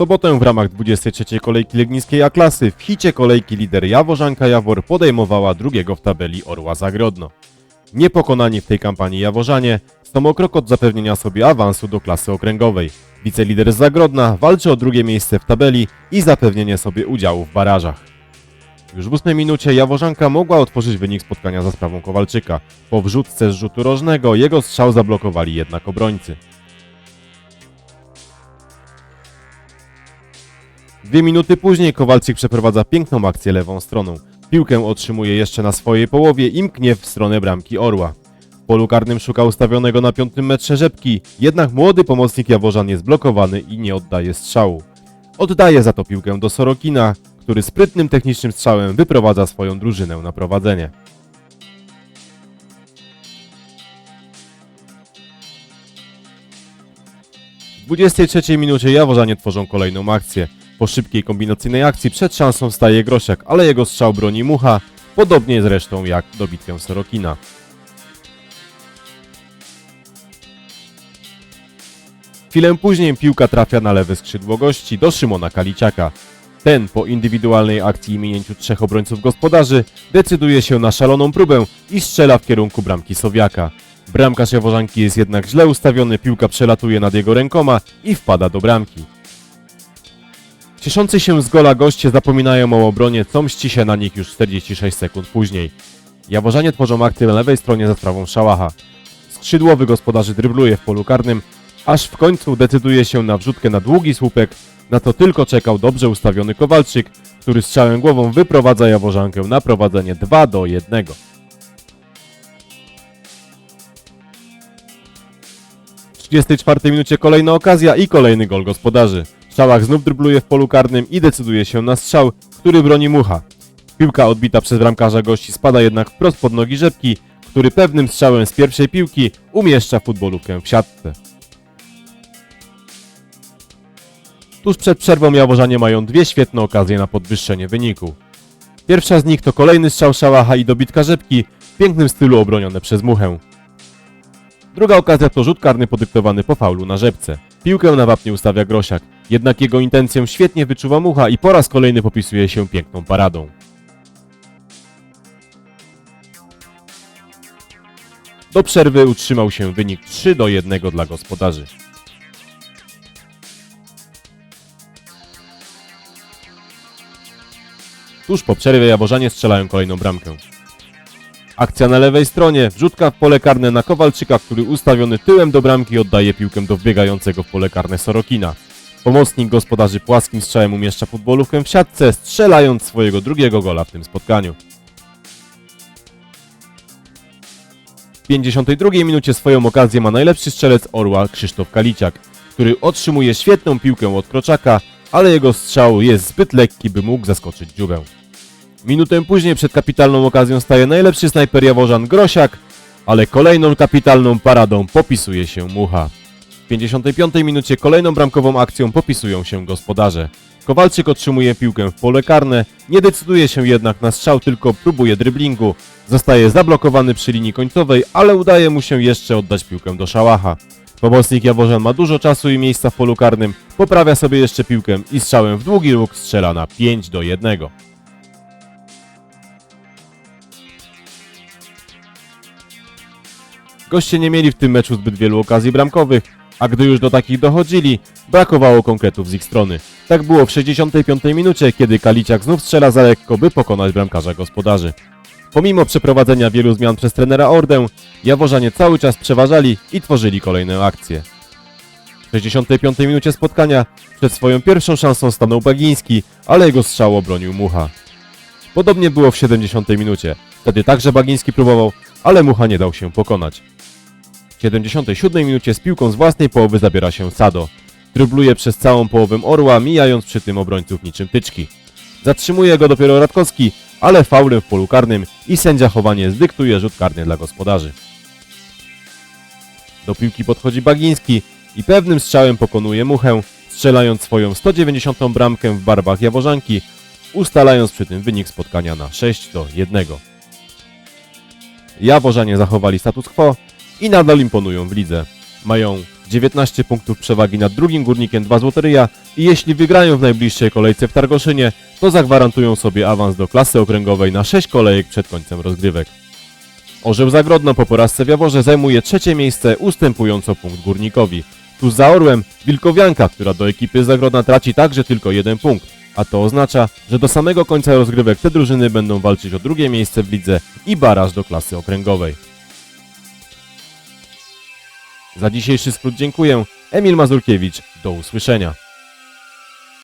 sobotę w ramach 23. kolejki Legnickiej A-klasy w hicie kolejki lider Jaworzanka Jawor podejmowała drugiego w tabeli Orła Zagrodno. Niepokonani w tej kampanii Jaworzanie są krok od zapewnienia sobie awansu do klasy okręgowej. Wicelider Zagrodna walczy o drugie miejsce w tabeli i zapewnienie sobie udziału w barażach. Już w ósmej minucie Jaworzanka mogła otworzyć wynik spotkania za sprawą Kowalczyka. Po wrzutce z rzutu rożnego jego strzał zablokowali jednak obrońcy. Dwie minuty później Kowalczyk przeprowadza piękną akcję lewą stroną. Piłkę otrzymuje jeszcze na swojej połowie i mknie w stronę bramki Orła. W polu karnym szuka ustawionego na piątym metrze Rzepki, jednak młody pomocnik Jaworzan jest blokowany i nie oddaje strzału. Oddaje za to piłkę do Sorokina, który sprytnym technicznym strzałem wyprowadza swoją drużynę na prowadzenie. W 23 minucie Jaworzanie tworzą kolejną akcję. Po szybkiej kombinacyjnej akcji przed szansą staje Grosiak, ale jego strzał broni Mucha, podobnie zresztą jak dobitkę Sorokina. Chwilę później piłka trafia na lewe skrzydło gości do Szymona Kaliciaka. Ten po indywidualnej akcji i minięciu trzech obrońców gospodarzy decyduje się na szaloną próbę i strzela w kierunku bramki Sowiaka. Bramkarz Jaworzanki jest jednak źle ustawiony, piłka przelatuje nad jego rękoma i wpada do bramki. Cieszący się z gola goście zapominają o obronie, co mści się na nich już 46 sekund później. Jaworzanie tworzą akcję na lewej stronie za sprawą Szałacha. Skrzydłowy gospodarzy drybluje w polu karnym, aż w końcu decyduje się na wrzutkę na długi słupek, na co tylko czekał dobrze ustawiony Kowalczyk, który strzałem głową wyprowadza Jaworzankę na prowadzenie 2 do 1. W 34 minucie kolejna okazja i kolejny gol gospodarzy. Szałach znów drybluje w polu karnym i decyduje się na strzał, który broni Mucha. Piłka odbita przez bramkarza gości spada jednak wprost pod nogi Rzepki, który pewnym strzałem z pierwszej piłki umieszcza futbolówkę w siatce. Tuż przed przerwą Jaworzanie mają dwie świetne okazje na podwyższenie wyniku. Pierwsza z nich to kolejny strzał Szałacha i dobitka Rzepki w pięknym stylu obronione przez Muchę. Druga okazja to rzut karny podyktowany po faulu na Rzepce. Piłkę na wapnie ustawia Grosiak, jednak jego intencję świetnie wyczuwa Mucha i po raz kolejny popisuje się piękną paradą. Do przerwy utrzymał się wynik 3 do 1 dla gospodarzy. Tuż po przerwie Jaworzanie strzelają kolejną bramkę. Akcja na lewej stronie, wrzutka w pole karne na Kowalczyka, który ustawiony tyłem do bramki oddaje piłkę do wbiegającego w pole karne Sorokina. Pomocnik gospodarzy płaskim strzałem umieszcza futbolówkę w siatce, strzelając swojego drugiego gola w tym spotkaniu. W 52 minucie swoją okazję ma najlepszy strzelec Orła Krzysztof Kaliciak, który otrzymuje świetną piłkę od Kroczaka, ale jego strzał jest zbyt lekki, by mógł zaskoczyć dziubę. Minutę później przed kapitalną okazją staje najlepszy snajper Jaworzan Grosiak, ale kolejną kapitalną paradą popisuje się Mucha. W 55 minucie kolejną bramkową akcją popisują się gospodarze. Kowalczyk otrzymuje piłkę w pole karne, nie decyduje się jednak na strzał, tylko próbuje dryblingu. Zostaje zablokowany przy linii końcowej, ale udaje mu się jeszcze oddać piłkę do Szałacha. Pomocnik Jaworzan ma dużo czasu i miejsca w polu karnym, poprawia sobie jeszcze piłkę i strzałem w długi róg strzela na 5 do 1. Goście nie mieli w tym meczu zbyt wielu okazji bramkowych, a gdy już do takich dochodzili, brakowało konkretów z ich strony. Tak było w 65 minucie, kiedy Kaliciak znów strzela za lekko, by pokonać bramkarza gospodarzy. Pomimo przeprowadzenia wielu zmian przez trenera Ordę, Jaworzanie cały czas przeważali i tworzyli kolejne akcje. W 65 minucie spotkania przed swoją pierwszą szansą stanął Bagiński, ale jego strzał obronił Mucha. Podobnie było w 70 minucie. Wtedy także Bagiński próbował, ale Mucha nie dał się pokonać. W 77 minucie z piłką z własnej połowy zabiera się Sado. Drybluje przez całą połowę Orła, mijając przy tym obrońców niczym tyczki. Zatrzymuje go dopiero Radkowski, ale faulem w polu karnym i sędzia chowanie zdyktuje rzut karny dla gospodarzy. Do piłki podchodzi Bagiński i pewnym strzałem pokonuje Muchę, strzelając swoją 190 bramkę w barwach Jaworzanki, ustalając przy tym wynik spotkania na 6 do 1. Jaworzanie zachowali status quo i nadal imponują w lidze. Mają 19 punktów przewagi nad drugim górnikiem 2 Złoteryja i jeśli wygrają w najbliższej kolejce w Targoszynie, to zagwarantują sobie awans do klasy okręgowej na 6 kolejek przed końcem rozgrywek. Orzeł Zagrodno po porażce w Jaworze zajmuje trzecie miejsce, ustępująco punkt górnikowi. Tuż za Orłem Wilkowianka, która do ekipy Zagrodna traci także tylko jeden punkt, a to oznacza, że do samego końca rozgrywek te drużyny będą walczyć o drugie miejsce w lidze i baraż do klasy okręgowej. Za dzisiejszy skrót dziękuję. Emil Mazurkiewicz, do usłyszenia.